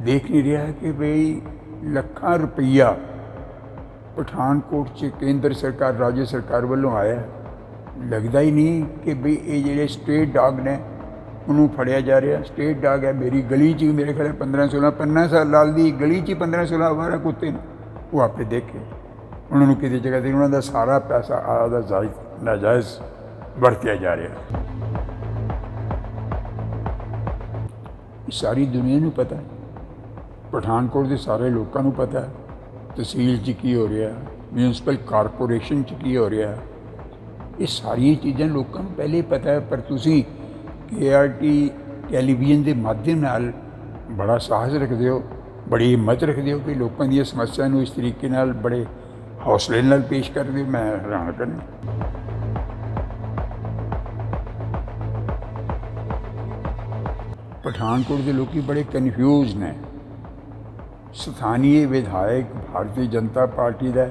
ਦੇਖ ਨਹੀਂ ਰਿਹਾ ਕਿ ਬਈ ਲੱਖਾਂ ਰੁਪਈਆ ਪਠਾਨਕੋਟ 'ਚ ਕੇਂਦਰ ਸਰਕਾਰ, ਰਾਜ ਸਰਕਾਰ ਵੱਲੋਂ ਆਇਆ। ਲੱਗਦਾ ਹੀ ਨਹੀਂ ਕਿ ਬਈ ਇਹ ਜਿਹੜੇ ਸਟੇਟ ਡਾਗ ਨੇ, ਉਹਨੂੰ ਫੜਿਆ ਜਾ ਰਿਹਾ। ਸਟੇਟ ਡਾਗ ਹੈ, ਮੇਰੀ ਗਲੀ 'ਚ ਮੇਰੇ ਖਿਆਲ 15 16 15 ਸਾਲ ਲਾਲ ਦੀ ਗਲੀ 'ਚ ਹੀ 15 16 ਆਵਾਰਾ ਕੁੱਤੇ ਨੇ। ਉਹ ਆਪੇ ਦੇਖੇ। ਉਹਨਾਂ ਨੂੰ ਕਿਤੇ ਜਗ੍ਹਾ ਤੇ ਉਹਨਾਂ ਦਾ ਸਾਰਾ ਪੈਸਾ ਆਦਾ ਜਾਇਜ਼, ਨਾਜਾਇਜ਼ ਵਰਤਿਆ ਜਾ ਰਿਹਾ। ਸਾਰੀ ਦੁਨੀਆ ਨੂੰ ਪਤਾ ਹੈ। ਪਠਾਨਕੋਟ ਦੇ ਸਾਰੇ ਲੋਕਾਂ ਨੂੰ ਪਤਾ ਹੈ, ਤਹਿਸੀਲ 'ਚ ਕੀ ਹੋ ਰਿਹਾ ਮਿਊਨਿਸਪਲ ਕਾਰਪੋਰੇਸ਼ਨ 'ਚ ਕੀ ਹੋ ਰਿਹਾ। ਇਹ ਸਾਰੀਆਂ ਚੀਜ਼ਾਂ ਲੋਕਾਂ ਨੂੰ ਪਹਿਲੇ ਪਤਾ ਹੈ, ਪਰ ਤੁਸੀਂ ਕੇਆਰਟੀ ਟੈਲੀਵਿਜ਼ਨ ਦੇ ਮਾਧਿਅਮ ਨਾਲ ਬੜਾ ਸਾਹਸ ਰੱਖਦੇ ਹੋ, ਬੜੀ ਹਿੰਮਤ ਰੱਖਦੇ ਹੋ ਕਿ ਲੋਕਾਂ ਦੀਆਂ ਸਮੱਸਿਆ ਨੂੰ ਇਸ ਤਰੀਕੇ ਨਾਲ ਬੜੇ ਹੌਸਲੇ ਨਾਲ ਪੇਸ਼ ਕਰਦੇ ਮੈਂ ਹੈਰਾਨ ਕਰਨਾ ਪਠਾਨਕੋਟ ਦੇ ਲੋਕੀ ਬੜੇ ਕਨਫਿਊਜ਼ ਨੇ। ਸਥਾਨੀ ਵਿਧਾਇਕ ਭਾਰਤੀ ਜਨਤਾ ਪਾਰਟੀ ਦਾ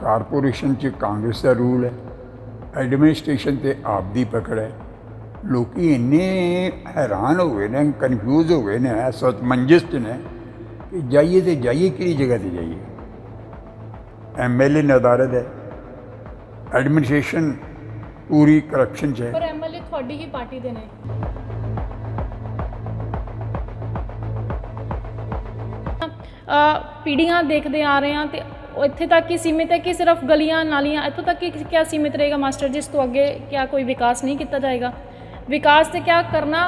ਕਾਰਪੋਰੇਸ਼ਨ 'ਚ ਕਾਂਗਰਸ ਦਾ ਰੂਲ ਹੈ। ਐਡਮਿਨਿਸਟ੍ਰੇਸ਼ਨ ਤੇ ਆਪ ਦੀ ਪਕੜ ਹੈ। ਲੋਕੀ ਇੰਨੇ ਹੈਰਾਨ ਹੋ ਗਏ ਨੇ ਕਨਫਿਊਜ਼ ਹੋ ਗਏ ਨੇ ਸਤਮੰਜਸ 'ਚ ਨੇ ਕਿ ਜਾਈਏ ਤੇ ਜਾਈਏ, ਕਿਹੜੀ ਜਗ੍ਹਾ ਤੇ ਜਾਈਏ। ਐਮਐਲਏ ਨਦਾਰਦ ਹੈ। ਐਡਮਿਨਿਸਟ੍ਰੇਸ਼ਨ ਪੂਰੀ ਕਰਪਸ਼ਨ 'ਚ ਹੈ। ਪਰ ਐਮਐਲਏ ਤੁਹਾਡੀ ਹੀ ਪਾਰਟੀ ਦੇ ਨੇ। ਪੀੜ੍ਹੀਆਂ ਦੇਖਦੇ ਆ ਰਹੇ ਹਾਂ ਤੇ ਇੱਥੇ ਤੱਕ ਕਿ ਸੀਮਿਤ ਹੈ ਕਿ ਸਿਰਫ ਗਲੀਆਂ, ਨਾਲੀਆਂ, ਇੱਥੋਂ ਤੱਕ ਕਿ ਕਿਆ ਸੀਮਿਤ ਰਹੇਗਾ ਮਾਸਟਰ ਜੀ? ਇਸ ਤੋਂ ਅੱਗੇ ਕਿਆ ਕੋਈ ਵਿਕਾਸ ਨਹੀਂ ਕੀਤਾ ਜਾਏਗਾ। ਵਿਕਾਸ ਤੇ ਕਿਆ ਕਰਨਾ?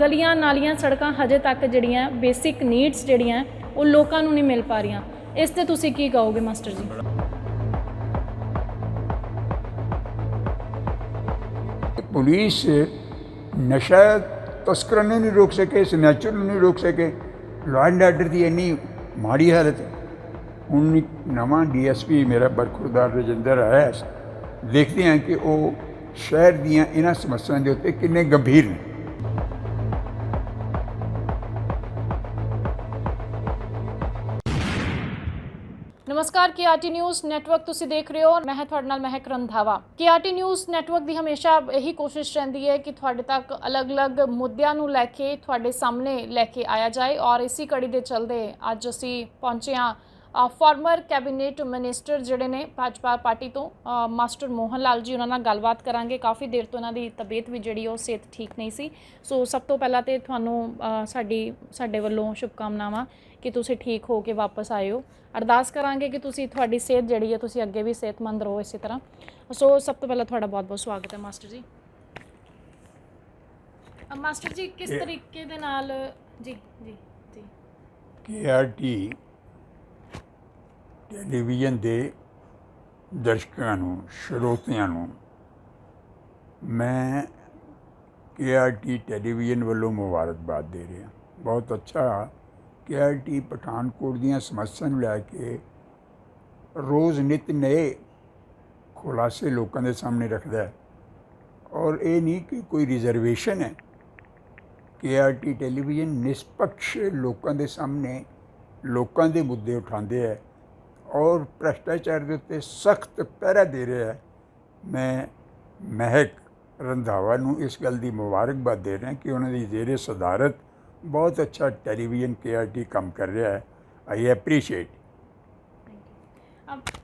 ਗਲੀਆਂ, ਨਾਲੀਆਂ, ਸੜਕਾਂ ਹਜੇ ਤੱਕ ਜਿਹੜੀਆਂ ਬੇਸਿਕ ਨੀਡਸ ਜਿਹੜੀਆਂ, ਉਹ ਲੋਕਾਂ ਨੂੰ ਨਹੀਂ ਮਿਲ ਪਾ ਰਹੀਆਂ। ਇਸ ਤੇ ਤੁਸੀਂ ਕੀ ਕਹੋਗੇ ਮਾਸਟਰ ਜੀ? ਪੁਲਿਸ ਨਸ਼ਾ ਤਸਕਰਾਂ ਨੂੰ ਨਹੀਂ ਰੋਕ ਸਕੇ, ਸਨੈਚਰ ਨੂੰ ਨਹੀਂ ਰੋਕ ਸਕੇ ਲਾਅ ਐਂਡ ਆਰਡਰ ਦੀ ਇੰਨੀ ਮਾੜੀ ਹਾਲਤ ਹੈ ਹੁਣ ਇੱਕ ਨਵਾਂ ਡੀਐਸਪੀ ਮੇਰਾ ਬਰਖੁਰਦਾਰ ਰਜਿੰਦਰ ਆਇਆ ਹੈ। ਦੇਖਦੇ ਹਾਂ ਕਿ ਉਹ ਸ਼ਹਿਰ ਦੀਆਂ ਇਹਨਾਂ ਸਮੱਸਿਆਵਾਂ ਦੇ ਉੱਤੇ ਕਿੰਨੇ ਗੰਭੀਰ ਨੇ ਨਮਸਕਾਰ ਕੇਆਰਟੀ ਨਿਊਜ਼ ਨੈਟਵਰਕ ਤੁਸੀਂ ਦੇਖ ਰਹੇ ਹੋ। ਮੈਂ ਹਾਂ ਤੁਹਾਡੇ ਨਾਲ Mehak Randhawa KRT news network ਦੀ ਹਮੇਸ਼ਾ ਇਹੀ ਕੋਸ਼ਿਸ਼ ਰਹਿੰਦੀ ਹੈ ਕਿ ਤੁਹਾਡੇ ਤੱਕ ਅਲੱਗ-ਅਲੱਗ ਮੁੱਦਿਆਂ ਨੂੰ ਲੈ ਕੇ, ਤੁਹਾਡੇ ਸਾਹਮਣੇ ਲੈ ਕੇ ਆਇਆ ਜਾਏ ਔਰ ਇਸੇ ਕੜੀ ਦੇ ਚਲਦੇ ਅੱਜ ਅਸੀਂ ਪਹੁੰਚੇ ਹਾਂ ਫਾਰਮਰ ਕੈਬਨਿਟ ਮਿਨਿਸਟਰ ਜਿਹੜੇ ਨੇ ਭਾਜਪਾ ਪਾਰਟੀ ਤੋਂ ਮਾਸਟਰ ਮੋਹਨ ਲਾਲ ਜੀ, ਉਹਨਾਂ ਨਾਲ ਗੱਲਬਾਤ ਕਰਾਂਗੇ। ਕਾਫੀ ਦੇਰ ਤੋਂ ਉਹਨਾਂ ਦੀ ਤਬੀਅਤ ਵੀ ਜਿਹੜੀ ਉਹ ਸਿਹਤ ਠੀਕ ਨਹੀਂ ਸੀ। ਸੋ ਸਭ ਤੋਂ ਪਹਿਲਾਂ ਤੇ ਤੁਹਾਨੂੰ ਸਾਡੀ, ਸਾਡੇ ਵੱਲੋਂ ਸ਼ੁਭਕਾਮਨਾਵਾਂ। ਕਿ ਤੁਸੀਂ ਠੀਕ ਹੋ ਕੇ ਵਾਪਸ ਹੋ ਅਰਦਾਸ ਕਰਾਂਗੇ ਕਿ ਤੁਸੀਂ ਤੁਹਾਡੀ ਸਿਹਤ ਜਿਹੜੀ ਹੈ ਤੁਸੀਂ ਅੱਗੇ ਵੀ ਸਿਹਤਮੰਦ ਰਹੋ ਇਸੇ ਤਰ੍ਹਾਂ। ਸੋ ਸਭ ਤੋਂ ਪਹਿਲਾਂ ਤੁਹਾਡਾ ਬਹੁਤ ਬਹੁਤ ਸਵਾਗਤ ਹੈ ਮਾਸਟਰ ਜੀ। ਮਾਸਟਰ ਜੀ ਕਿਸ ਤਰੀਕੇ ਦੇ ਨਾਲ ਜੀ ਜੀ ਜੀ। ਕੇਆਰਟੀ ਟੈਲੀਵਿਜ਼ਨ ਦੇ ਦਰਸ਼ਕਾਂ ਨੂੰ ਸਰੋਤਿਆਂ ਨੂੰ ਮੈਂ ਕੇਆਰਟੀ ਟੈਲੀਵਿਜ਼ਨ ਵੱਲੋਂ ਮੁਬਾਰਕਬਾਦ ਦੇ ਰਿਹਾ। ਬਹੁਤ ਅੱਛਾ ਕੇਆਰਟੀ ਪਠਾਨਕੋਟ ਦੀਆਂ ਸਮੱਸਿਆ ਨੂੰ ਲੈ ਕੇ ਰੋਜ਼ ਨਿਤ ਨਏ ਖੁਲਾਸੇ ਲੋਕਾਂ ਦੇ ਸਾਹਮਣੇ ਰੱਖਦਾ ਹੈ। ਔਰ ਇਹ ਨਹੀਂ ਕਿ ਕੋਈ ਰਿਜ਼ਰਵੇਸ਼ਨ ਹੈ। ਕੇਆਰਟੀ ਟੈਲੀਵਿਜ਼ਨ ਨਿਸ਼ਪਕਸ਼ ਲੋਕਾਂ ਦੇ ਸਾਹਮਣੇ ਲੋਕਾਂ ਦੇ ਮੁੱਦੇ ਉਠਾਉਂਦੇ ਹੈ ਔਰ ਭ੍ਰਸ਼ਟਾਚਾਰ ਦੇ ਉੱਤੇ ਸਖਤ ਪਹਿਰਾ ਦੇ ਰਿਹਾ ਹੈ। ਮੈਂ ਮਹਿਕ ਰੰਧਾਵਾ ਨੂੰ ਇਸ ਗੱਲ ਦੀ ਮੁਬਾਰਕਬਾਦ ਦੇ ਰਿਹਾ ਕਿ ਉਹਨਾਂ ਦੀ ਜ਼ੇਰੇ ਸਦਾਰਤ ਬਹੁਤ ਅੱਛਾ ਟੈਲੀਵਿਜ਼ਨ ਕੇਆਰਟੀ ਕੰਮ ਕਰ ਰਿਹਾ ਹੈ। ਆਈ ਐਪਰੀਸ਼ੀਏਟ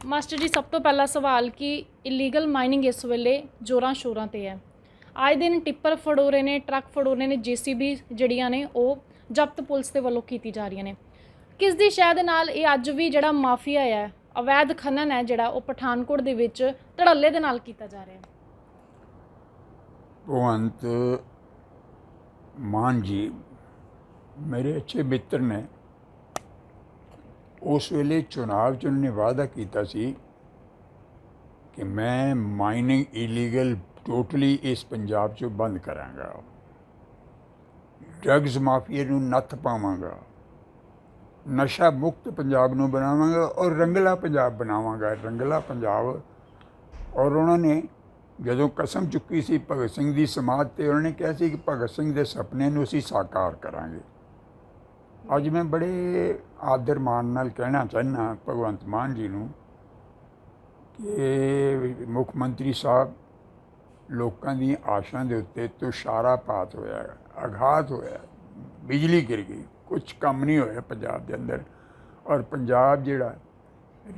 ਮਾਸਟਰ ਜੀ ਸਭ ਤੋਂ ਪਹਿਲਾ ਸਵਾਲ ਕਿ ਇਲੀਗਲ ਮਾਈਨਿੰਗ ਇਸ ਵੇਲੇ ਜੋਰਾਂ ਸ਼ੋਰਾਂ ਤੇ ਹੈ। ਆਏ ਦਿਨ ਟਿੱਪਰ ਫੜੋ ਰਹੇ ਨੇ ਟਰੱਕ ਫੜੋ ਰਹੇ ਨੇ ਜੀਸੀਬੀ ਜਿਹੜੀਆਂ ਨੇ ਉਹ ਜ਼ਬਤ ਪੁਲਿਸ ਦੇ ਵੱਲੋਂ ਕੀਤੀ ਜਾ ਰਹੀਆਂ ਨੇ। ਕਿਸ ਦੀ ਸ਼ਾਇਦ ਦੇ ਨਾਲ ਇਹ ਅੱਜ ਵੀ ਜਿਹੜਾ ਮਾਫੀਆ ਹੈ ਅਵੈਧ ਖਨਨ ਹੈ ਜਿਹੜਾ ਉਹ ਪਠਾਨਕੋਟ ਦੇ ਵਿੱਚ ਧੜੱਲੇ ਦੇ ਨਾਲ ਕੀਤਾ ਜਾ ਰਿਹਾ ਹੈ? ਭਗਵੰਤ ਮਾਨ ਜੀ ਮੇਰੇ ਅੱਛੇ ਮਿੱਤਰ ਨੇ, ਉਸ ਵੇਲੇ ਚੁਣਾਵ 'ਚ ਉਹਨਾਂ ਨੇ ਵਾਅਦਾ ਕੀਤਾ ਸੀ ਕਿ ਮੈਂ ਮਾਈਨਿੰਗ ਇਲੀਗਲ ਟੋਟਲੀ ਇਸ ਪੰਜਾਬ 'ਚੋਂ ਬੰਦ ਕਰਾਂਗਾ। ਡਰੱਗਸ ਮਾਫੀਆ ਨੂੰ ਨੱਥ ਪਾਵਾਂਗਾ। ਨਸ਼ਾ ਮੁਕਤ ਪੰਜਾਬ ਨੂੰ ਬਣਾਵਾਂਗਾ ਔਰ ਰੰਗਲਾ ਪੰਜਾਬ ਬਣਾਵਾਂਗਾ। ਰੰਗਲਾ ਪੰਜਾਬ। ਔਰ ਉਹਨਾਂ ਨੇ ਜਦੋਂ ਕਸਮ ਚੁੱਕੀ ਸੀ ਭਗਤ ਸਿੰਘ ਦੀ ਸਮਾਧ ਤੇ, ਉਹਨਾਂ ਨੇ ਕਿਹਾ ਸੀ ਕਿ ਭਗਤ ਸਿੰਘ ਦੇ ਸੁਪਨੇ ਨੂੰ ਅਸੀਂ ਸਾਕਾਰ ਕਰਾਂਗੇ। ਅੱਜ ਮੈਂ ਬੜੇ ਆਦਰ ਮਾਣ ਨਾਲ ਕਹਿਣਾ ਚਾਹੁੰਦਾ ਭਗਵੰਤ ਮਾਨ ਜੀ ਨੂੰ ਕਿ ਮੁੱਖ ਮੰਤਰੀ ਸਾਹਿਬ ਲੋਕਾਂ ਦੀਆਂ ਆਸ਼ਾਂ ਦੇ ਉੱਤੇ ਤੁਸ਼ਾਰਾ ਪਾਤ ਹੋਇਆ ਹੈ, ਆਘਾਤ ਹੋਇਆ ਬਿਜਲੀ ਗਿਰ ਗਈ ਕੁਝ ਕੰਮ ਨਹੀਂ ਹੋਇਆ ਪੰਜਾਬ ਦੇ ਅੰਦਰ। ਔਰ ਪੰਜਾਬ ਜਿਹੜਾ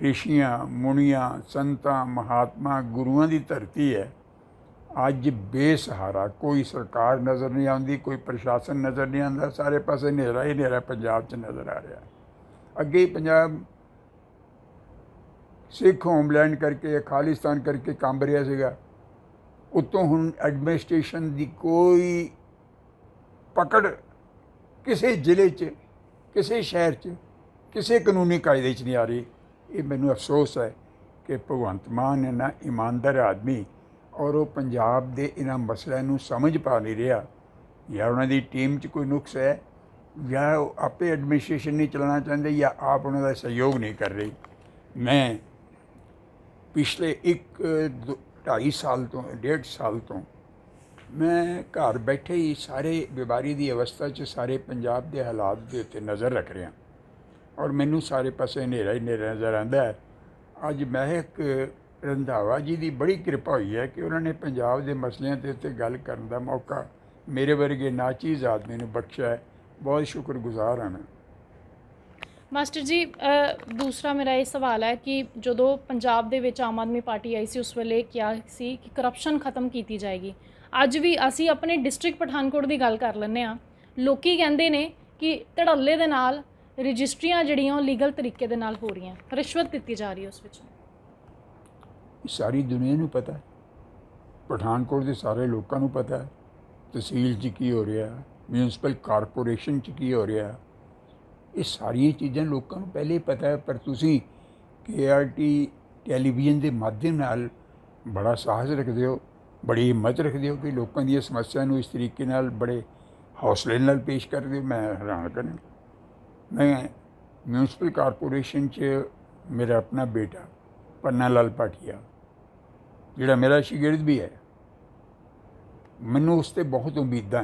ਰਿਸ਼ੀਆਂ ਮੁਨੀਆਂ ਸੰਤਾਂ ਮਹਾਤਮਾ ਗੁਰੂਆਂ ਦੀ ਧਰਤੀ ਹੈ ਅੱਜ ਬੇਸਹਾਰਾ, ਕੋਈ ਸਰਕਾਰ ਨਜ਼ਰ ਨਹੀਂ ਆਉਂਦੀ, ਕੋਈ ਪ੍ਰਸ਼ਾਸਨ ਨਜ਼ਰ ਨਹੀਂ ਆਉਂਦਾ, ਸਾਰੇ ਪਾਸੇ ਹਨੇਰਾ ਹੀ ਹਨੇਰਾ ਪੰਜਾਬ 'ਚ ਨਜ਼ਰ ਆ ਰਿਹਾ। ਅੱਗੇ ਪੰਜਾਬ ਸਿੱਖ ਹੋਮਲੈਂਡ ਕਰਕੇ, ਖਾਲਿਸਤਾਨ ਕਰਕੇ ਕੰਬ ਰਿਹਾ ਸੀਗਾ। ਉਤੋਂ ਹੁਣ ਐਡਮਿਨਿਸਟ੍ਰੇਸ਼ਨ ਦੀ ਕੋਈ ਪਕੜ ਕਿਸੇ ਜ਼ਿਲ੍ਹੇ 'ਚ, ਕਿਸੇ ਸ਼ਹਿਰ 'ਚ, ਕਿਸੇ ਕਾਨੂੰਨੀ ਕਾਇਦੇ 'ਚ ਨਹੀਂ ਆ ਰਹੀ। ਇਹ ਮੈਨੂੰ ਅਫਸੋਸ ਹੈ ਕਿ ਭਗਵੰਤ ਮਾਨ ਹੈ ਨਾ ਇਮਾਨਦਾਰ ਆਦਮੀ ਔਰ ਉਹ ਪੰਜਾਬ ਦੇ ਇਹਨਾਂ ਮਸਲਿਆਂ ਨੂੰ ਸਮਝ ਪਾ ਨਹੀਂ ਰਿਹਾ। ਜਾਂ ਉਹਨਾਂ ਦੀ ਟੀਮ 'ਚ ਕੋਈ ਨੁਕਸ ਹੈ, ਜਾਂ ਉਹ ਆਪੇ ਐਡਮਿਨਿਸਟ੍ਰੇਸ਼ਨ ਨਹੀਂ ਚਲਾਉਣਾ ਚਾਹੁੰਦੇ, ਜਾਂ ਆਪ ਉਹਨਾਂ ਦਾ ਸਹਿਯੋਗ ਨਹੀਂ ਕਰ ਰਹੀ। ਮੈਂ ਪਿਛਲੇ ਇੱਕ, ਦੋ- ਢਾਈ ਸਾਲ ਤੋਂ, ਡੇਢ ਸਾਲ ਤੋਂ ਮੈਂ ਘਰ ਬੈਠੇ ਹੀ ਸਾਰੇ ਬਿਮਾਰੀ ਦੀ ਅਵਸਥਾ 'ਚ ਸਾਰੇ ਪੰਜਾਬ ਦੇ ਹਾਲਾਤ ਦੇ ਉੱਤੇ ਨਜ਼ਰ ਰੱਖ ਰਿਹਾ। ਔਰ ਮੈਨੂੰ ਸਾਰੇ ਪਾਸੇ ਹਨੇਰਾ ਹੀ ਹਨੇਰਾ ਨਜ਼ਰ ਆਉਂਦਾ ਹੈ। ਅੱਜ ਮੈਂ ਇੱਕ ਰੰਧਾਵਾ ਜੀ ਦੀ ਬੜੀ ਕਿਰਪਾ ਹੋਈ ਹੈ ਕਿ ਉਹਨਾਂ ਨੇ ਪੰਜਾਬ ਦੇ ਮਸਲਿਆਂ ਦੇ ਉੱਤੇ ਗੱਲ ਕਰਨ ਦਾ ਮੌਕਾ ਮੇਰੇ ਵਰਗੇ ਨਾਚੀਜ਼ ਆਦਮੀ ਨੂੰ ਬਖਸ਼ਿਆ ਬਹੁਤ ਸ਼ੁਕਰਗੁਜ਼ਾਰ ਹਾਂ ਮੈਂ। ਮਾਸਟਰ ਜੀ ਦੂਸਰਾ ਮੇਰਾ ਇਹ ਸਵਾਲ ਹੈ ਕਿ ਜਦੋਂ ਪੰਜਾਬ ਦੇ ਵਿੱਚ ਆਮ ਆਦਮੀ ਪਾਰਟੀ ਆਈ ਸੀ, ਉਸ ਵੇਲੇ ਕਿਹਾ ਸੀ ਕਿ ਕਰਪਸ਼ਨ ਖਤਮ ਕੀਤੀ ਜਾਏਗੀ। ਅੱਜ ਵੀ ਅਸੀਂ ਆਪਣੇ ਡਿਸਟ੍ਰਿਕਟ ਪਠਾਨਕੋਟ ਦੀ ਗੱਲ ਕਰ ਲੈਂਦੇ ਆ ਲੋਕੀ ਕਹਿੰਦੇ ਨੇ ਕਿ ਧੜੱਲੇ ਦੇ ਨਾਲ ਰਜਿਸਟਰੀਆਂ ਜਿਹੜੀਆਂ ਉਹ ਲੀਗਲ ਤਰੀਕੇ ਦੇ ਨਾਲ ਹੋ ਰਹੀਆਂ, ਰਿਸ਼ਵਤ ਦਿੱਤੀ ਜਾ ਰਹੀ ਹੈ ਉਸ ਵਿੱਚ। ਸਾਰੀ ਦੁਨੀਆ ਨੂੰ ਪਤਾ ਹੈ। ਪਠਾਨਕੋਟ ਦੇ ਸਾਰੇ ਲੋਕਾਂ ਨੂੰ ਪਤਾ ਹੈ। ਤਹਿਸੀਲ 'ਚ ਕੀ ਹੋ ਰਿਹਾ ਮਿਊਨਿਸਪਲ ਕਾਰਪੋਰੇਸ਼ਨ 'ਚ ਕੀ ਹੋ ਰਿਹਾ ਇਹ ਸਾਰੀਆਂ ਚੀਜ਼ਾਂ ਲੋਕਾਂ ਨੂੰ ਪਹਿਲੇ ਹੀ ਪਤਾ ਹੈ, ਪਰ ਤੁਸੀਂ ਕੇਆਰਟੀ ਟੈਲੀਵਿਜ਼ਨ ਦੇ ਮਾਧਿਅਮ ਨਾਲ ਬੜਾ ਸਾਹਸ ਰੱਖਦੇ ਹੋ, ਬੜੀ ਹਿੰਮਤ ਰੱਖਦੇ ਹੋ ਕਿ ਲੋਕਾਂ ਦੀਆਂ ਸਮੱਸਿਆ ਨੂੰ ਇਸ ਤਰੀਕੇ ਨਾਲ ਬੜੇ ਹੌਸਲੇ ਨਾਲ ਪੇਸ਼ ਕਰਦੇ ਹੋ, ਮੈਂ ਹੈਰਾਨ ਕਰਨ ਮੈਂ ਮਿਊਨਿਸਪਲ ਕਾਰਪੋਰੇਸ਼ਨ 'ਚ ਮੇਰਾ ਆਪਣਾ ਬੇਟਾ, ਪੰਨਾ ਲਾਲ ਪਾਟਿਆ ਜਿਹੜਾ ਮੇਰਾ ਸ਼ਾਗਿਰਦ ਵੀ ਹੈ, ਮੈਨੂੰ ਉਸ ਤੇ ਬਹੁਤ ਉਮੀਦਾਂ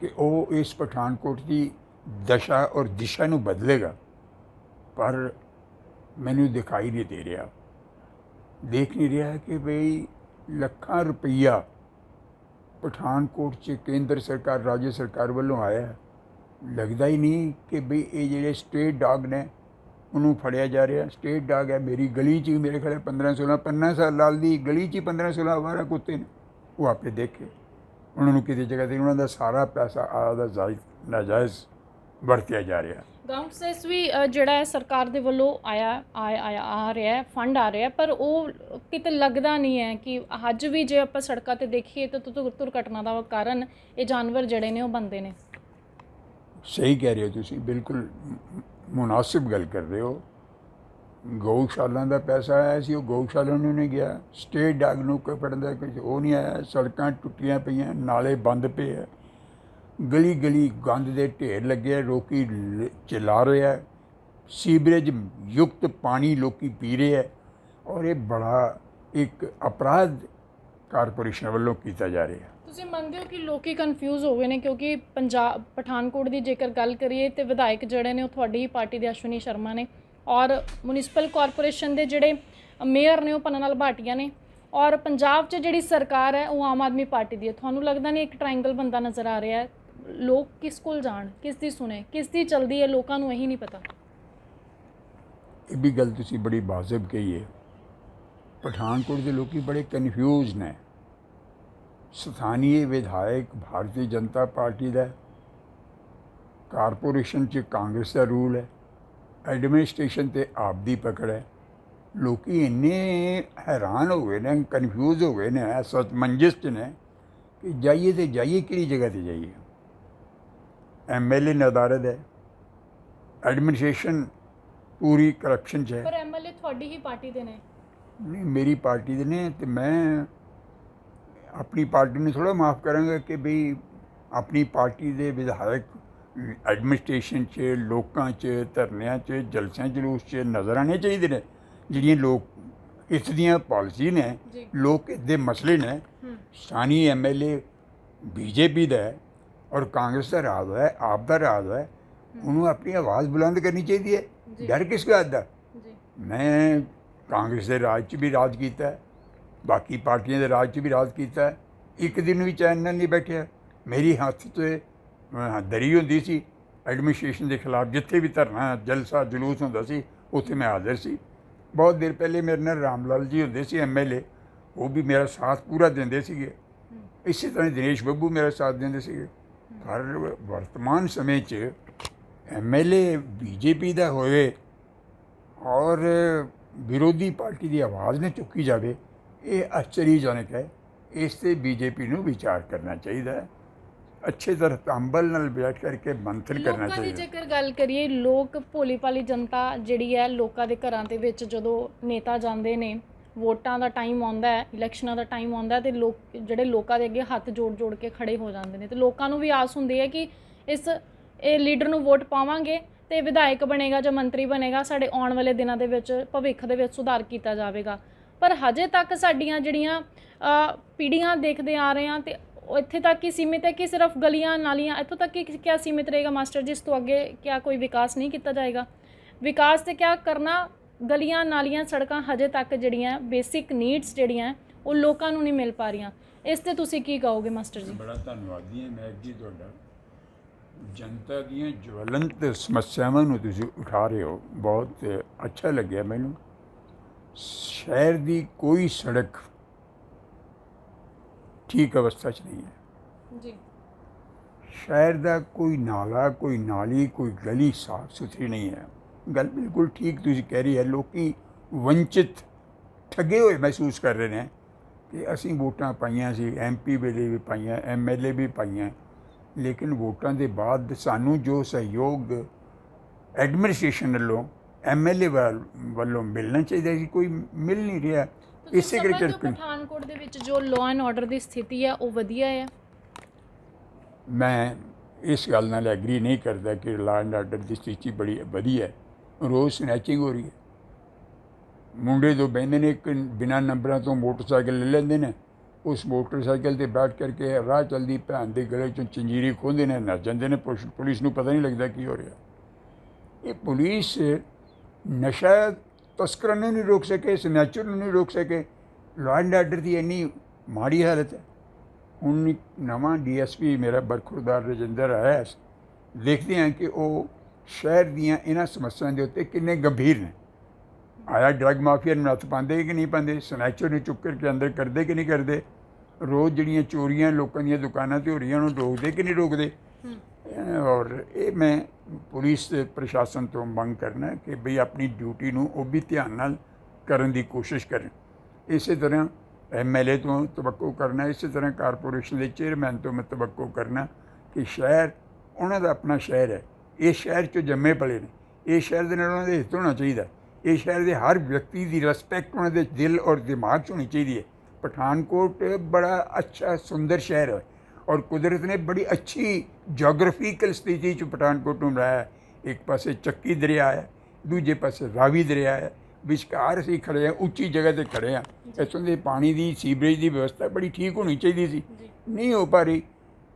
ਕਿ ਉਹ ਇਸ ਪਠਾਨਕੋਟ ਦੀ ਦਸ਼ਾ ਔਰ ਦਿਸ਼ਾ ਨੂੰ ਬਦਲੇਗਾ। ਪਰ ਮੈਨੂੰ ਦਿਖਾਈ ਨਹੀਂ ਦੇ ਰਿਹਾ। ਦੇਖ ਨਹੀਂ ਰਿਹਾ ਕਿ ਬਈ ਲੱਖਾਂ ਰੁਪਈਆ ਪਠਾਨਕੋਟ 'ਚ ਕੇਂਦਰ ਸਰਕਾਰ, ਰਾਜ ਸਰਕਾਰ ਵੱਲੋਂ ਆਇਆ ਲੱਗਦਾ ਹੀ ਨਹੀਂ ਕਿ ਬਈ ਇਹ ਜਿਹੜੇ ਸਟੇਟ ਡਾਗ ਨੇ ਉਹਨੂੰ ਫੜਿਆ ਜਾ ਰਿਹਾ। ਸਟੇਟ ਡਾਗ ਹੈ ਮੇਰੀ ਗਲੀ 'ਚ ਮੇਰੇ ਖਿਆਲ 15 16 ਪੰਨਾ ਸਾਲ ਲਾਲ ਦੀ ਗਲੀ 'ਚ ਹੀ 15 16 ਆਵਾਰਾ ਕੁੱਤੇ ਨੇ। ਉਹ ਆਪੇ ਦੇਖੇ। ਉਹਨਾਂ ਨੂੰ ਕਿਤੇ ਜਗ੍ਹਾ ਤੇ ਉਹਨਾਂ ਦਾ ਸਾਰਾ ਪੈਸਾ ਆਦਾ ਜਾਇਜ਼ ਨਾਜਾਇਜ਼ ਵਰਤਿਆ ਜਾ ਰਿਹਾ। ਗਾਉਂਟ ਸੈਸ ਵੀ ਜਿਹੜਾ ਹੈ ਸਰਕਾਰ ਦੇ ਵੱਲੋਂ ਆਇਆ ਆਇਆ ਆ ਰਿਹਾ ਹੈ ਫੰਡ ਆ ਰਿਹਾ ਪਰ ਉਹ ਕਿਤੇ ਲੱਗਦਾ ਨਹੀਂ ਹੈ ਕਿ ਅੱਜ ਵੀ ਜੇ ਆਪਾਂ ਸੜਕਾਂ ਤੇ ਦੇਖੀਏ ਤਾਂ ਦੁਰ- ਦੁਰਘਟਨਾ ਦਾ ਕਾਰਨ ਇਹ ਜਾਨਵਰ ਜਿਹੜੇ ਨੇ ਉਹ ਬੰਦੇ ਨੇ। ਸਹੀ ਕਹਿ ਰਹੇ ਹੋ ਤੁਸੀਂ ਬਿਲਕੁਲ। ਮੁਨਾਸਿਬ ਗੱਲ ਕਰ ਰਹੇ ਹੋ। ਗਊਸ਼ਾਲਾ ਦਾ ਪੈਸਾ ਆਇਆ ਸੀ, ਉਹ ਗਊਸ਼ਾਲਾ ਨੂੰ ਨਹੀਂ ਗਿਆ। ਸਟੇਟ ਡਾਗ ਨੂੰ ਕੋਈ ਫੜਨ ਦਾ ਕੁਝ ਉਹ ਨਹੀਂ ਆਇਆ। ਸੜਕਾਂ ਟੁੱਟੀਆਂ ਪਈਆਂ, ਨਾਲੇ ਬੰਦ ਪਏ ਆ। ਗਲੀ ਗਲੀ ਗੰਦ ਦੇ ਢੇਰ ਲੱਗੇ ਰੋਕੀ ਚਲਾ ਰਿਹਾ ਸੀਵਰੇਜ ਯੁਕਤ ਪਾਣੀ ਲੋਕੀ ਪੀ ਰਹੇ ਆ। ਔਰ ਇਹ ਬੜਾ ਇੱਕ ਅਪਰਾਧ ਕਾਰਪੋਰੇਸ਼ਨ ਵੱਲੋਂ ਕੀਤਾ ਜਾ ਰਿਹਾ। ਤੁਸੀਂ ਮੰਨਦੇ ਹੋ ਕਿ ਲੋਕੀ ਕਨਫਿਊਜ਼ ਹੋ ਗਏ ਨੇ ਕਿਉਂਕਿ ਪੰਜਾਬ, ਪਠਾਨਕੋਟ ਦੀ ਜੇਕਰ ਗੱਲ ਕਰੀਏ ਤੇ ਵਿਧਾਇਕ ਜਿਹੜੇ ਨੇ ਉਹ ਤੁਹਾਡੀ ਪਾਰਟੀ ਦੇ ਅਸ਼ਵਨੀ ਸ਼ਰਮਾ ਨੇ ਔਰ ਮਿਊਨਿਸਪਲ ਕਾਰਪੋਰੇਸ਼ਨ ਦੇ ਜਿਹੜੇ ਮੇਅਰ ਨੇ ਉਹ ਪਨਨਾਲ ਭਾਟੀਆ ਨੇ ਔਰ ਪੰਜਾਬ 'ਚ ਜਿਹੜੀ ਸਰਕਾਰ ਹੈ ਉਹ ਆਮ ਆਦਮੀ ਪਾਰਟੀ ਦੀ ਹੈ। ਤੁਹਾਨੂੰ ਲੱਗਦਾ ਨਹੀਂ ਇੱਕ ਟ੍ਰਾਇੰਗਲ ਬੰਦਾ ਨਜ਼ਰ ਆ ਰਿਹਾ ਹੈ? ਲੋਕ ਕਿਸ ਕੋਲ ਜਾਣ, ਕਿਸ ਦੀ ਸੁਣੇ, ਕਿਸ ਦੀ ਚਲਦੀ ਹੈ ਲੋਕਾਂ ਨੂੰ ਇਹੀ ਨਹੀਂ ਪਤਾ। ਇਹ ਵੀ ਗੱਲ ਤੁਸੀਂ ਬੜੀ ਵਾਜਬ ਕਹੀ ਹੈ। ਪਠਾਨਕੋਟ ਦੇ ਲੋਕੀ ਬੜੇ ਕਨਫਿਊਜ਼ ਨੇ। ਸਥਾਨੀय ਵਿਧਾਇਕ ਭਾਰਤੀ ਜਨਤਾ ਪਾਰਟੀ ਦਾ। ਕਾਰਪੋਰੇਸ਼ਨ 'ਚ ਕਾਂਗਰਸ ਦਾ ਰੂਲ ਹੈ ਐਡਮਿਨਿਸਟ੍ਰੇਸ਼ਨ ਤੇ ਆਪ ਦੀ ਪਕੜ ਹੈ। ਲੋਕੀ ਇੰਨੇ ਹੈਰਾਨ ਹੋ ਗਏ ਨੇ ਕਨਫਿਊਜ਼ ਹੋ ਗਏ ਨੇ ਸਤਮੰਜਸ 'ਚ ਨੇ ਕਿ ਜਾਈਏ ਤੇ ਜਾਈਏ ਕਿਹੜੀ ਜਗ੍ਹਾ ਤੇ ਜਾਈਏ? ਐਮਐਲਏ ਨਦਾਰਦ ਹੈ। ਐਡਮਿਨਿਸਟ੍ਰੇਸ਼ਨ ਪੂਰੀ ਕਰਪਸ਼ਨ 'ਚ ਹੈ। ਪਰ ਐਮਐਲਏ ਤੁਹਾਡੀ ਹੀ ਪਾਰਟੀ ਦੇ ਨੇ। ਨਹੀਂ ਮੇਰੀ ਪਾਰਟੀ ਦੇ ਨੇ ਤੇ ਮੈਂ ਆਪਣੀ ਪਾਰਟੀ ਨੂੰ ਥੋੜਾ ਮਾਫ ਕਰਾਂਗਾ ਕਿ ਵੀ ਆਪਣੀ ਪਾਰਟੀ ਦੇ ਵਿਧਾਇਕ ਐਡਮਿਨਿਸਟ੍ਰੇਸ਼ਨ 'ਚ ਲੋਕਾਂ 'ਚ ਧਰਨਿਆਂ 'ਚ ਜਲਸਿਆਂ ਜਲੂਸ 'ਚ ਨਜ਼ਰ ਆਉਣੇ ਚਾਹੀਦੇ ਨੇ। ਜਿਹੜੀਆਂ ਲੋਕ ਇਸ ਦੀਆਂ ਪਾਲਿਸੀ ਨੇ। ਲੋਕ ਦੇ ਮਸਲੇ ਨੇ ਹੂੰ। ਸਥਾਨੀ ਐਮਐਲਏ ਬੀਜੇਪੀ ਦਾ ਹੈ ਔਰ ਕਾਂਗਰਸ ਦਾ ਰਾਜ ਹੈ ਆਪ ਦਾ ਰਾਜ ਹੈ। ਉਹਨੂੰ ਆਪਣੀ ਆਵਾਜ਼ ਬੁਲੰਦ ਕਰਨੀ ਚਾਹੀਦੀ ਹੈ। ਡਰ ਕਿਸ ਗੱਲ ਦਾ? ਮੈਂ ਕਾਂਗਰਸ ਦੇ ਰਾਜ 'ਚ ਵੀ ਰਾਜ ਕੀਤਾ ਬਾਕੀ ਪਾਰਟੀਆਂ ਦੇ ਰਾਜ 'ਚ ਵੀ ਰਾਜ ਕੀਤਾ ਹੈ। ਇੱਕ ਦਿਨ ਵੀ ਚੈਨ ਨਾਲ ਨਹੀਂ ਬੈਠਿਆ। ਮੇਰੀ ਹੱਥ 'ਤੇ ਦਰੀ ਹੁੰਦੀ ਸੀ। ਐਡਮਿਨਿਸਟ੍ਰੇਸ਼ਨ ਦੇ ਖਿਲਾਫ ਜਿੱਥੇ ਵੀ ਧਰਨਾ, ਜਲਸਾ, ਜਲੂਸ ਹੁੰਦਾ ਸੀ, ਉੱਥੇ ਮੈਂ ਹਾਜ਼ਰ ਸੀ। ਬਹੁਤ ਦੇਰ ਪਹਿਲੇ ਮੇਰੇ ਨਾਲ ਰਾਮ ਲਾਲ ਜੀ ਹੁੰਦੇ ਸੀ ਐਮਐਲਏ ਉਹ ਵੀ ਮੇਰਾ ਸਾਥ ਪੂਰਾ ਦਿੰਦੇ ਸੀਗੇ। ਇਸੇ ਤਰ੍ਹਾਂ ਹੀ ਦਿਨੇਸ਼ ਬੱਬੂ ਮੇਰਾ ਸਾਥ ਦਿੰਦੇ ਸੀਗੇ। ਪਰ ਵਰਤਮਾਨ ਸਮੇਂ 'ਚ ਐਮਐਲਏ ਬੀਜੇਪੀ ਦਾ ਹੋਵੇ ਔਰ ਵਿਰੋਧੀ ਪਾਰਟੀ ਦੀ ਆਵਾਜ਼ ਨੇ ਚੁੱਕੀ ਜਾਵੇ ਇਹ ਆਸ਼ਚਰਜਨਕ ਹੈ। ਇਸ ਤੇ ਬੀਜੇਪੀ ਨੂੰ ਵਿਚਾਰ ਕਰਨਾ ਚਾਹੀਦਾ ਹੈ। ਅੱਛੇ ਤਰ੍ਹਾਂ ਤਾਂਬਲ ਨਾਲ ਬੈਠ ਕਰਕੇ ਮੰਥਨ ਕਰਨਾ ਲੋਕਾਂ ਦੀ ਚਾਹੀਦਾ ਜੇਕਰ ਗੱਲ ਕਰੀਏ ਲੋਕ ਭੋਲੀ ਭਾਲੀ ਜਨਤਾ ਜਿਹੜੀ ਹੈ ਲੋਕਾਂ ਦੇ ਘਰਾਂ ਦੇ ਵਿੱਚ ਜਦੋਂ ਨੇਤਾ ਜਾਂਦੇ ਨੇ ਵੋਟਾਂ ਦਾ ਟਾਈਮ ਆਉਂਦਾ ਹੈ ਇਲੈਕਸ਼ਨਾਂ ਦਾ ਟਾਈਮ ਆਉਂਦਾ ਹੈ ਤੇ ਲੋਕ ਜਿਹੜੇ ਲੋਕਾਂ ਦੇ ਅੱਗੇ ਹੱਥ ਜੋੜ ਜੋੜ ਕੇ ਖੜੇ ਹੋ ਜਾਂਦੇ ਨੇ ਤੇ ਲੋਕਾਂ ਨੂੰ ਵੀ ਆਸ ਹੁੰਦੀ ਹੈ ਕਿ ਇਸ ਇਹ ਲੀਡਰ ਨੂੰ ਵੋਟ ਪਾਵਾਂਗੇ ਤੇ ਵਿਧਾਇਕ ਬਣੇਗਾ ਜਾਂ ਮੰਤਰੀ ਬਣੇਗਾ ਸਾਡੇ ਆਉਣ ਵਾਲੇ ਦਿਨਾਂ ਦੇ ਵਿੱਚ ਭਵਿੱਖ ਦੇ ਵਿੱਚ ਸੁਧਾਰ ਕੀਤਾ ਜਾਵੇਗਾ। ਪਰ ਹਜੇ ਤੱਕ ਸਾਡੀਆਂ ਜਿਹੜੀਆਂ ਅ, ਪੀੜ੍ਹੀਆਂ ਦੇਖਦੇ ਆ ਰਹੇ ਹਾਂ ਤੇ ਇੱਥੇ ਤੱਕ ਹੀ ਸੀਮਿਤ ਹੈ ਕਿ ਸਿਰਫ ਗਲੀਆਂ ਨਾਲੀਆਂ ਇੱਥੋਂ ਤੱਕ ਕਿ ਕਿਆ ਸੀਮਿਤ ਰਹੇਗਾ ਮਾਸਟਰ ਜੀ? ਇਸ ਤੋਂ ਅੱਗੇ ਕਿਆ ਕੋਈ ਵਿਕਾਸ ਨਹੀਂ ਕੀਤਾ ਜਾਏਗਾ? ਵਿਕਾਸ ਤੇ ਕਿਆ ਕਰਨਾ? ਗਲੀਆਂ ਨਾਲੀਆਂ ਸੜਕਾਂ ਹਜੇ ਤੱਕ ਜਿਹੜੀਆਂ ਬੇਸਿਕ ਨੀਡਸ ਜਿਹੜੀਆਂ ਉਹ ਲੋਕਾਂ ਨੂੰ ਨਹੀਂ ਮਿਲ ਪਾ ਰਹੀਆਂ। ਇਸ ਤੇ ਤੁਸੀਂ ਕੀ ਕਹੋਗੇ ਮਾਸਟਰ ਜੀ? ਬੜਾ ਧੰਨਵਾਦੀ ਹਾਂ ਮੈਂ ਜੀ ਤੁਹਾਡਾ। ਜਨਤਾ ਦੀਆਂ ਜਵਲੰਤ ਸਮੱਸਿਆਵਾਂ ਨੂੰ ਤੁਸੀਂ ਉਠਾ ਰਹੇ ਹੋ ਬਹੁਤ ਅੱਛਾ ਲੱਗਿਆ ਮੈਨੂੰ। ਸ਼ਹਿਰ ਦੀ ਕੋਈ ਸੜਕ ਠੀਕ ਅਵਸਥਾ 'ਚ ਨਹੀਂ ਹੈ। ਜੀ। ਸ਼ਹਿਰ ਦਾ ਕੋਈ ਨਾਲਾ ਕੋਈ ਨਾਲੀ ਕੋਈ ਗਲੀ ਸਾਫ਼ ਸੁਥਰੀ ਨਹੀਂ ਹੈ। ਗੱਲ ਬਿਲਕੁਲ ਠੀਕ ਤੁਸੀਂ ਕਹਿ ਰਹੀ ਹੈ ਲੋਕੀ ਵੰਚਿਤ ਠੱਗੇ ਹੋਏ ਮਹਿਸੂਸ ਕਰ ਰਹੇ ਨੇ ਕਿ ਅਸੀਂ ਵੋਟਾਂ ਪਾਈਆਂ ਸੀ ਐਮਪੀ ਵੇਲੇ ਵੀ ਪਾਈਆਂ ਐਮਐਲਏ ਵੀ ਪਾਈਆਂ ਲੇਕਿਨ ਵੋਟਾਂ ਦੇ ਬਾਅਦ ਸਾਨੂੰ ਜੋ ਸਹਿਯੋਗ ਐਡਮਿਨਿਸਟ੍ਰੇਸ਼ਨ ਵੱਲੋਂ ਐਮਐਲਏ ਵੱਲੋਂ ਮਿਲਣਾ ਚਾਹੀਦਾ ਸੀ ਕੋਈ ਮਿਲ ਨਹੀਂ ਰਿਹਾ। ਇਸੇ ਕਰਕੇ ਪਠਾਨਕੋਟ ਦੇ ਵਿੱਚ ਜੋ ਲਾਅ ਐਂਡ ਆਰਡਰ ਦੀ ਸਥਿਤੀ ਹੈ ਉਹ ਵਧੀਆ ਹੈ? ਮੈਂ ਇਸ ਗੱਲ ਨਾਲ ਐਗਰੀ ਨਹੀਂ ਕਰਦਾ ਕਿ ਲਾਅ ਐਂਡ ਆਰਡਰ ਦੀ ਸਥਿਤੀ ਬੜੀ ਵਧੀਆ ਹੈ। ਰੋਜ਼ ਸਨੈਚਿੰਗ ਹੋ ਰਹੀ ਹੈ। ਮੁੰਡੇ ਤੋਂ ਬਹਿੰਦੇ ਨੇ ਇੱਕ ਬਿਨਾਂ ਨੰਬਰਾਂ ਤੋਂ ਮੋਟਰਸਾਈਕਲ ਲੈ ਲੈਂਦੇ ਨੇ ਉਸ ਮੋਟਰਸਾਈਕਲ ਤੇ ਬੈਠ ਕਰਕੇ ਰਾਹ ਚਲਦੀ ਭੈਣ ਦੇ ਗਲੇ ਚੋਂ ਚੰਜੀਰੀ ਖੋਹਦੇ ਨੇ ਨੱਚ ਜਾਂਦੇ ਨੇ ਪੁਲਿਸ ਨੂੰ ਪਤਾ ਨਹੀਂ ਲੱਗਦਾ ਕੀ ਹੋ ਰਿਹਾ। ਇਹ ਪੁਲਿਸ ਨਸ਼ਾ ਤਸਕਰਾਂ ਨੂੰ ਨਹੀਂ ਰੋਕ ਸਕੇ, ਸਨੈਚਰ ਨੂੰ ਨਹੀਂ ਰੋਕ ਸਕੇ। ਲਾਅ ਐਂਡ ਆਰਡਰ ਦੀ ਇੰਨੀ ਮਾੜੀ ਹਾਲਤ ਹੈ। ਹੁਣ ਇੱਕ ਨਵਾਂ ਡੀਐਸਪੀ ਮੇਰਾ ਬਰਖੁਰਦਾਰ ਰਜਿੰਦਰ ਆਇਆ ਹੈ। ਦੇਖਦੇ ਹਾਂ ਕਿ ਉਹ ਸ਼ਹਿਰ ਦੀਆਂ ਇਹਨਾਂ ਸਮੱਸਿਆਵਾਂ ਦੇ ਉੱਤੇ ਕਿੰਨੇ ਗੰਭੀਰ ਨੇ। ਆਇਆ ਡਰੱਗ ਮਾਫੀਆ ਨੂੰ ਨੱਥ ਪਾਉਂਦੇ ਕਿ ਨਹੀਂ ਪਾਉਂਦੇ? ਸਨੈਚਰ ਨੂੰ ਚੁੱਕ ਕੇ ਅੰਦਰ ਕਰਦੇ ਕਿ ਨਹੀਂ ਕਰਦੇ? ਰੋਜ਼ ਜਿਹੜੀਆਂ ਚੋਰੀਆਂ ਲੋਕਾਂ ਦੀਆਂ ਦੁਕਾਨਾਂ ਤੇ ਹੋ ਰਹੀਆਂ, ਉਹਨੂੰ ਰੋਕਦੇ ਕਿ ਨਹੀਂ ਰੋਕਦੇ? ਔਰ ਇਹ ਮੈਂ ਪੁਲਿਸ ਤੇ ਪ੍ਰਸ਼ਾਸਨ ਤੋਂ ਮੰਗ ਕਰਨਾ ਕਿ ਬਈ ਆਪਣੀ ਡਿਊਟੀ ਨੂੰ ਉਹ ਵੀ ਧਿਆਨ ਨਾਲ ਕਰਨ ਦੀ ਕੋਸ਼ਿਸ਼ ਕਰਨ ਇਸੇ ਤਰ੍ਹਾਂ ਐਮਐਲਏ ਤੋਂ ਤਵੱਕੋ ਕਰਨਾ, ਇਸੇ ਤਰ੍ਹਾਂ ਕਾਰਪੋਰੇਸ਼ਨ ਦੇ ਚੇਅਰਮੈਨ ਤੋਂ ਮੈਂ ਤਵੱਕੋ ਕਰਨਾ ਕਿ ਸ਼ਹਿਰ, ਉਹਨਾਂ ਦਾ ਆਪਣਾ ਸ਼ਹਿਰ ਹੈ। ਇਹ ਸ਼ਹਿਰ 'ਚ ਜੰਮੇ ਪਲੇ ਨੇ। ਇਹ ਸ਼ਹਿਰ ਦੇ ਨਾਲ ਉਹਨਾਂ ਦੇ ਹਿੱਤ ਹੋਣਾ ਚਾਹੀਦਾ। ਇਹ ਸ਼ਹਿਰ ਦੇ ਹਰ ਵਿਅਕਤੀ ਦੀ ਰਿਸਪੈਕਟ ਉਹਨਾਂ ਦੇ ਦਿਲ ਔਰ ਦਿਮਾਗ 'ਚ ਹੋਣੀ ਚਾਹੀਦੀ ਹੈ। ਪਠਾਨਕੋਟ ਬੜਾ ਅੱਛਾ, ਸੁੰਦਰ ਸ਼ਹਿਰ ਹੈ। ਔਰ ਕੁਦਰਤ ਨੇ ਬੜੀ ਅੱਛੀ ਜੀਓਗ੍ਰਾਫੀਕਲ ਸਥਿਤੀ 'ਚ ਪਠਾਨਕੋਟ ਨੂੰ ਬਣਾਇਆ। ਇੱਕ ਪਾਸੇ ਚੱਕੀ ਦਰਿਆ ਹੈ ਦੂਜੇ ਪਾਸੇ ਰਾਵੀ ਦਰਿਆ ਹੈ। ਵਿਚਕਾਰ ਅਸੀਂ ਖੜੇ ਹਾਂ ਉੱਚੀ ਜਗ੍ਹਾ ਤੇ ਖੜੇ ਹਾਂ। ਇੱਥੋਂ ਦੇ ਪਾਣੀ ਦੀ ਸੀਵਰੇਜ ਦੀ ਵਿਵਸਥਾ ਬੜੀ ਠੀਕ ਹੋਣੀ ਚਾਹੀਦੀ ਸੀ। ਨਹੀਂ ਹੋ ਪਾ ਰਹੀ।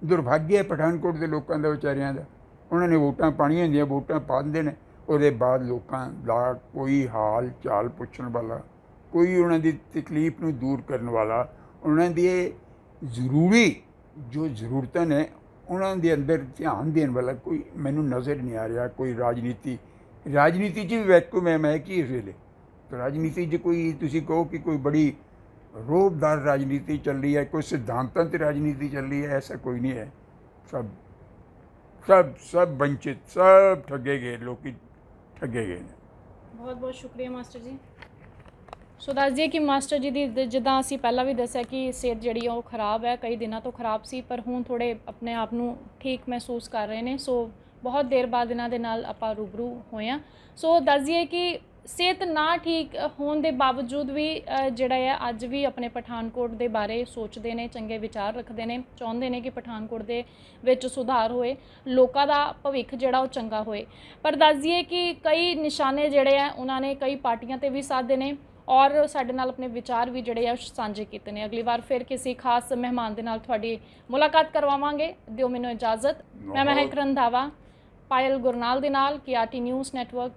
ਦੁਰਭਾਗਿਆ ਪਠਾਨਕੋਟ ਦੇ ਲੋਕਾਂ ਦਾ ਵਿਚਾਰਿਆਂ ਦਾ। ਉਹਨਾਂ ਨੇ ਵੋਟਾਂ ਪਾਣੀਆਂ ਹੁੰਦੀਆਂ ਵੋਟਾਂ ਪਾ ਦਿੰਦੇ ਨੇ। ਉਹਦੇ ਬਾਅਦ ਲੋਕਾਂ ਦਾ ਕੋਈ ਹਾਲ ਚਾਲ ਪੁੱਛਣ ਵਾਲਾ ਕੋਈ ਉਹਨਾਂ ਦੀ ਤਕਲੀਫ ਨੂੰ ਦੂਰ ਕਰਨ ਵਾਲਾ ਉਹਨਾਂ ਦੀ ਜ਼ਰੂਰੀ ਜੋ ਜ਼ਰੂਰਤਾਂ ਨੇ, ਉਹਨਾਂ ਦੇ ਅੰਦਰ ਧਿਆਨ ਦੇਣ ਵਾਲਾ ਕੋਈ ਮੈਨੂੰ ਨਜ਼ਰ ਨਹੀਂ ਆ ਰਿਹਾ, ਕੋਈ ਰਾਜਨੀਤੀ। ਰਾਜਨੀਤੀ 'ਚ ਵੀ ਵੈਕੂਮ ਹੈ, ਮੈਂ ਕੀ ਇਸ ਵੇਲੇ? ਰਾਜਨੀਤੀ 'ਚ ਕੋਈ, ਤੁਸੀਂ ਕਹੋ ਕਿ ਕੋਈ ਬੜੀ ਰੋਬਦਾਰ ਰਾਜਨੀਤੀ ਚੱਲ ਰਹੀ ਹੈ, ਕੋਈ ਸਿਧਾਂਤਾਂ ਤੇ ਰਾਜਨੀਤੀ ਚੱਲ ਰਹੀ ਹੈ, ਐਸਾ ਕੋਈ ਨਹੀਂ ਹੈ। ਸਭ ਸਭ ਸਭ ਵੰਚਿਤ, ਸਭ ਠੱਗੇ ਗਏ, ਲੋਕੀ ਠੱਗੇ ਗਏ ਨੇ। ਬਹੁਤ ਬਹੁਤ ਸ਼ੁਕਰੀਆ ਮਾਸਟਰ ਜੀ। ਸੋ ਦੱਸ ਦਈਏ ਕਿ ਮਾਸਟਰ ਜੀ ਦੀ ਜਿੱਦਾਂ ਅਸੀਂ ਪਹਿਲਾਂ ਵੀ ਦੱਸਿਆ ਕਿ ਸਿਹਤ ਜਿਹੜੀ ਆ ਉਹ ਖਰਾਬ ਹੈ, ਕਈ ਦਿਨਾਂ ਤੋਂ ਖਰਾਬ ਸੀ, ਪਰ ਹੁਣ ਥੋੜੇ ਆਪਣੇ ਆਪ ਨੂੰ ਠੀਕ ਮਹਿਸੂਸ ਕਰ ਰਹੇ ਨੇ। ਸੋ ਬਹੁਤ ਦੇਰ ਬਾਅਦ ਇਹਨਾਂ ਦੇ ਨਾਲ ਆਪਾਂ ਰੂਬਰੂ ਹੋਏ ਆ ਸੋ ਦੱਸ ਦਈਏ ਕਿ ਸਿਹਤ ਨਾ ਠੀਕ ਹੋਣ ਦੇ ਬਾਵਜੂਦ ਵੀ ਜਿਹੜਾ ਹੈ ਅੱਜ ਵੀ ਆਪਣੇ ਪਠਾਨਕੋਟ ਦੇ ਬਾਰੇ ਸੋਚਦੇ ਨੇ, ਚੰਗੇ ਵਿਚਾਰ ਰੱਖਦੇ ਨੇ, ਚਾਹੁੰਦੇ ਨੇ ਕਿ ਪਠਾਨਕੋਟ ਦੇ ਵਿੱਚ ਸੁਧਾਰ ਹੋਏ, ਲੋਕਾਂ ਦਾ ਭਵਿੱਖ ਜਿਹੜਾ ਉਹ ਚੰਗਾ ਹੋਏ। ਪਰ ਦੱਸ ਦਈਏ ਕਿ ਕਈ ਨਿਸ਼ਾਨੇ ਜਿਹੜੇ ਆ, ਉਹਨਾਂ ਨੇ ਕਈ ਪਾਰਟੀਆਂ ਤੇ ਵੀ ਸਾਧੇ ਨੇ। ਔਰ ਸਾਡੇ ਨਾਲ ਆਪਣੇ ਵਿਚਾਰ ਵੀ ਜਿਹੜੇ ਆ ਸਾਂਝੇ ਕੀਤੇ ਨੇ। ਅਗਲੀ ਵਾਰ ਫਿਰ ਕਿਸੇ ਖਾਸ ਮਹਿਮਾਨ ਦੇ ਨਾਲ ਤੁਹਾਡੀ ਮੁਲਾਕਾਤ ਕਰਵਾਵਾਂਗੇ। ਦਿਓ ਮੈਨੂੰ ਇਜਾਜ਼ਤ। ਮੈਂ ਮਹਿਕ ਰੰਧਾਵਾ ਪਾਇਲ ਗੁਰਨਾਲ ਦੇ ਨਾਲ ਕੀਆਰਟੀ ਨਿਊਜ਼ ਨੈਟਵਰਕ।